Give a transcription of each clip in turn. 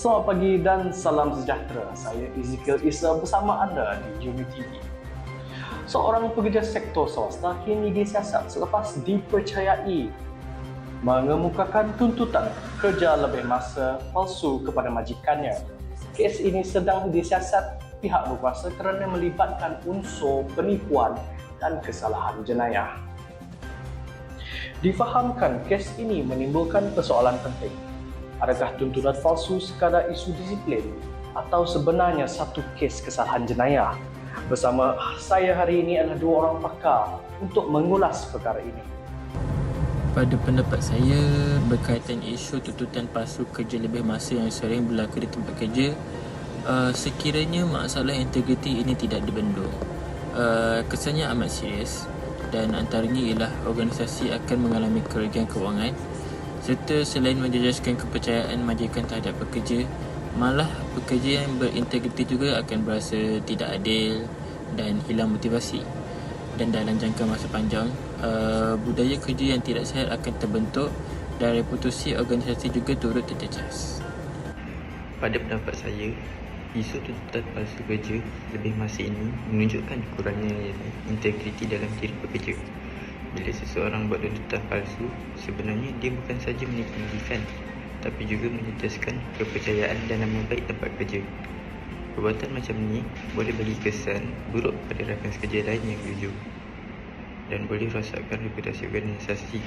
Selamat pagi dan salam sejahtera. Saya Ezekiel Isa bersama anda di Uni TV. Seorang pekerja sektor swasta kini disiasat selepas dipercayai mengemukakan tuntutan kerja lebih masa palsu kepada majikannya. Kes ini sedang disiasat pihak berkuasa kerana melibatkan unsur penipuan dan kesalahan jenayah. Difahamkan kes ini menimbulkan persoalan penting. Adakah tuntutan palsu sekadar isu disiplin atau sebenarnya satu kes kesalahan jenayah? Bersama saya hari ini adalah dua orang pakar untuk mengulas perkara ini. Pada pendapat saya, berkaitan isu tuntutan palsu kerja lebih masa yang sering berlaku di tempat kerja, uh, sekiranya masalah integriti ini tidak dibendung. Uh, kesannya amat serius dan antaranya ialah organisasi akan mengalami kerugian kewangan serta selain menjejaskan kepercayaan majikan terhadap pekerja malah pekerja yang berintegriti juga akan berasa tidak adil dan hilang motivasi dan dalam jangka masa panjang uh, budaya kerja yang tidak sihat akan terbentuk dan reputasi organisasi juga turut terjejas Pada pendapat saya, isu tuntutan palsu kerja lebih masa ini menunjukkan kurangnya integriti dalam diri pekerja. Bila seseorang buat tuntutan palsu, sebenarnya dia bukan saja menipu majikan, tapi juga menjejaskan kepercayaan dan nama baik tempat kerja. Perbuatan macam ni boleh bagi kesan buruk pada rakan sekerja lain yang jujur dan boleh rosakkan reputasi organisasi.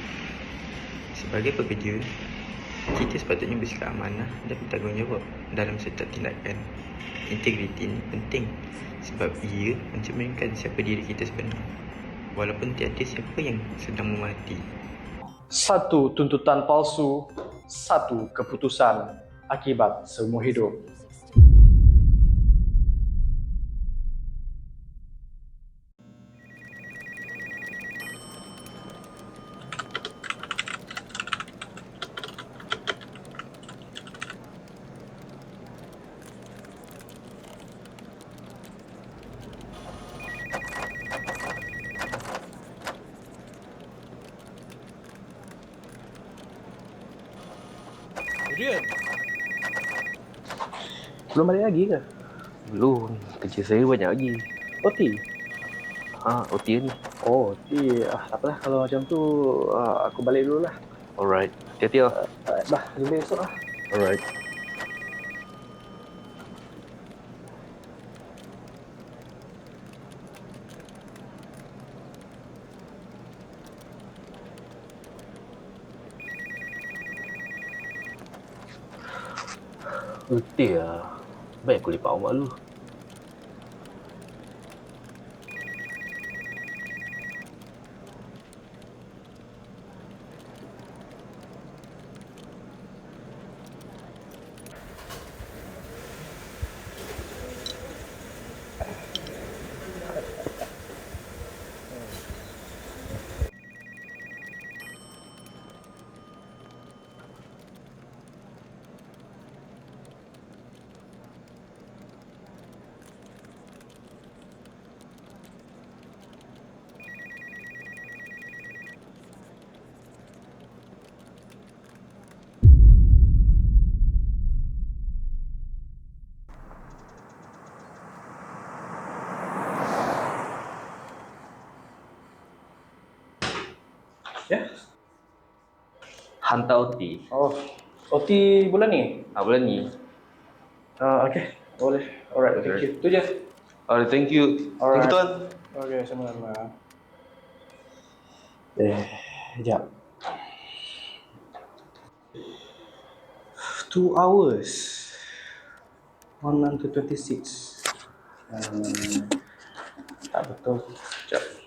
Sebagai pekerja, kita sepatutnya bersikap amanah dan bertanggungjawab dalam setiap tindakan. Integriti ini penting sebab ia mencerminkan siapa diri kita sebenar. Walaupun tiada siapa yang sedang memati. Satu tuntutan palsu, satu keputusan akibat seumur hidup. Adrian, Belum balik lagi ke? belum. Kerja saya banyak lagi. OT? Ha, OT ni. Oh, OT. Ah, tak apalah kalau macam tu ah, aku balik dulu lah. Alright. Hati-hati lah. Ah, dah, jumpa esok lah. Alright. Letih lah. Baik aku lipat awak dulu. Ya? Hantar OT. Oh, OT bulan ni? Ha, bulan ni. Ah, okay. Boleh. Alright, thank you. Tu je. Alright, thank you. Alright. Thank you, Tuan. Okay, sama-sama. Eh, sekejap. Two hours. One month to 26. Hmm, tak betul. Sekejap.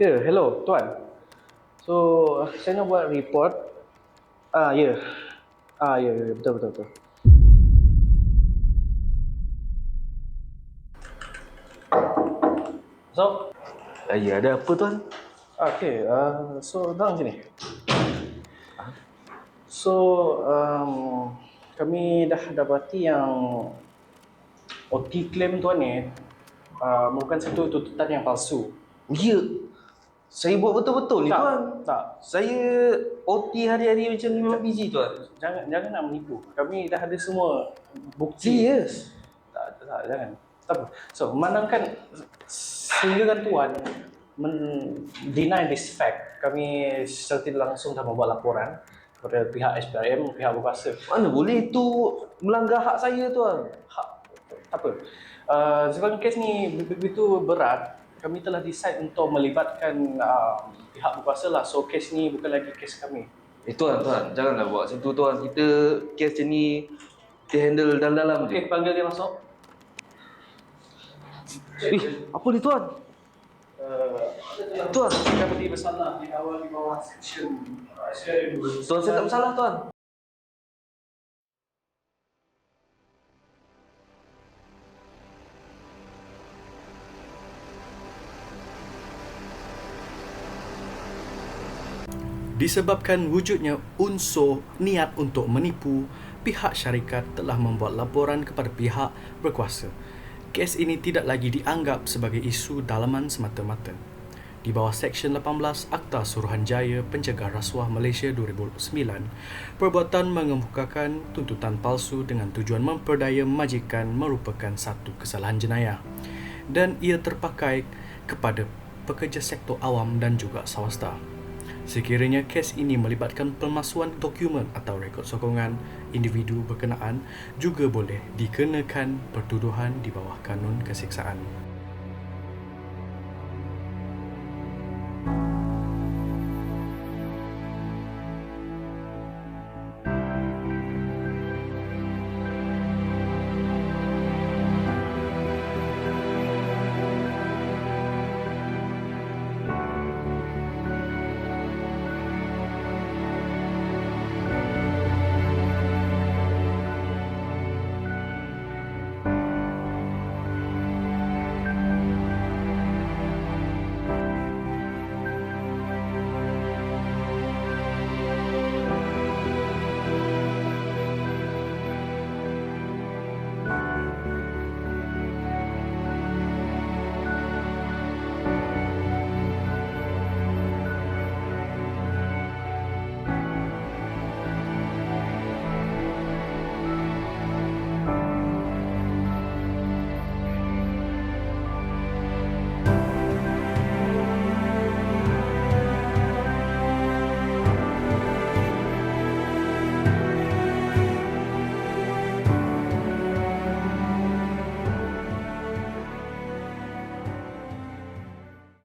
Ya, yeah, hello tuan. So, saya nak buat report. Ah, ya. Yeah. Ah, ya, yeah, yeah, betul betul betul. So, Ah, ya, ada apa tuan? okay, uh, so datang sini. So, um, kami dah dapati yang OT claim tuan ni uh, merupakan satu tuntutan yang palsu. Ya. Saya buat betul-betul ni tak, tuan. tak. Saya OT hari-hari macam 5 biji tuan. Jangan jangan nak menipu. Kami dah ada semua bukti. Serius? Tak, tak, tak jangan. Tak apa. So, memandangkan sehingga kan tuan men deny this fact, kami secara tidak langsung dah membuat laporan kepada pihak SPRM, pihak berkuasa. Mana boleh itu melanggar hak saya tuan. Hak, tak apa. Uh, sebab kes ni begitu berat, kami telah decide untuk melibatkan uh, pihak berkuasa lah. So, kes ni bukan lagi kes kami. Eh tuan, tuan, janganlah buat macam tu tuan. Kita kes macam ni kita handle dalam-dalam je. Okey, panggil dia masuk. Eh, apa ni tuan? Uh, Tuan, berdiri bersalah di awal di bawah section tuan saya tak bersalah tuan. Disebabkan wujudnya unsur niat untuk menipu, pihak syarikat telah membuat laporan kepada pihak berkuasa. Kes ini tidak lagi dianggap sebagai isu dalaman semata-mata. Di bawah Seksyen 18 Akta Suruhanjaya Pencegah Rasuah Malaysia 2009, perbuatan mengemukakan tuntutan palsu dengan tujuan memperdaya majikan merupakan satu kesalahan jenayah dan ia terpakai kepada pekerja sektor awam dan juga swasta. Sekiranya kes ini melibatkan pemalsuan dokumen atau rekod sokongan individu berkenaan juga boleh dikenakan pertuduhan di bawah kanun keseksaan.